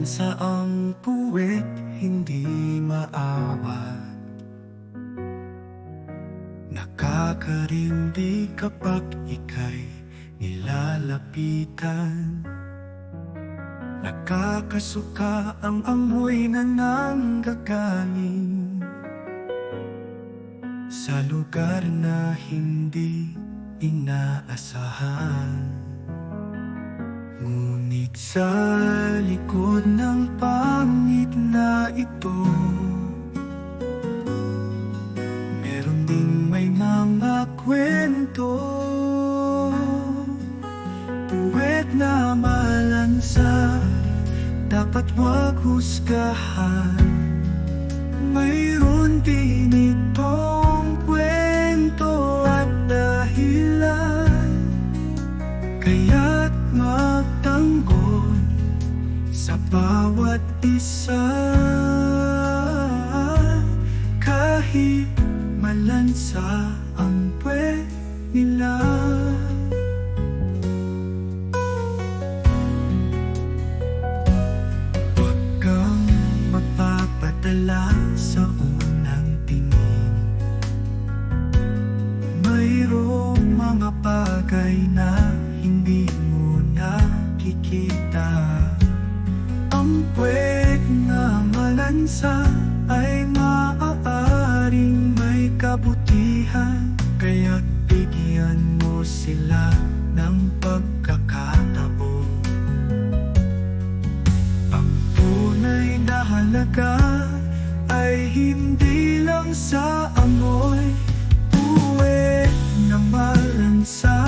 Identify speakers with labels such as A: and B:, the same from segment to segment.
A: Malansa ang puwet, hindi maawat Nakakarindi kapag ika'y nilalapitan. Nakakasuka ang amoy na nanggagaling Sa lugar na hindi inaasahan Ngunit sa likod ng pangit na ito Meron ding may mga kwento. Puwet na malansa Dapat wag husgahan. Mayroon sa bawat isa Kahit malansa ang pwede nila malansa ay maaaring may kabutihan Kaya't bigyan mo sila ng pagkakataon. Ang tunay na halaga ay hindi lang sa amoy Puwet na malansa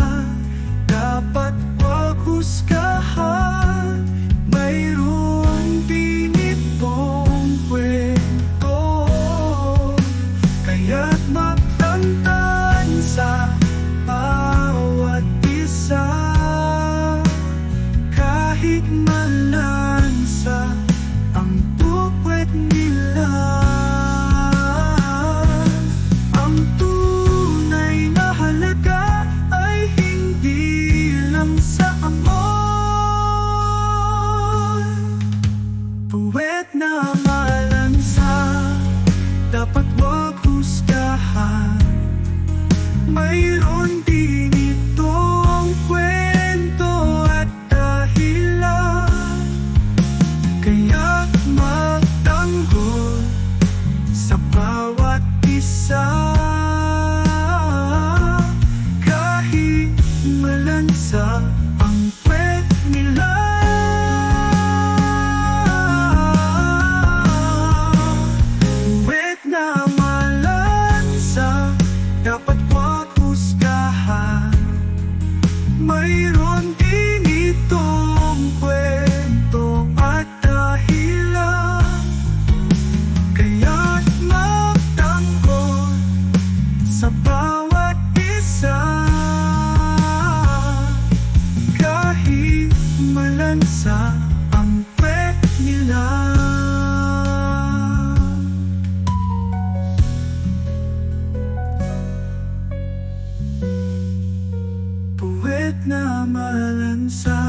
A: bawat sa bawat isa. Kahit malansa ang pwet nila. Puwet na malansa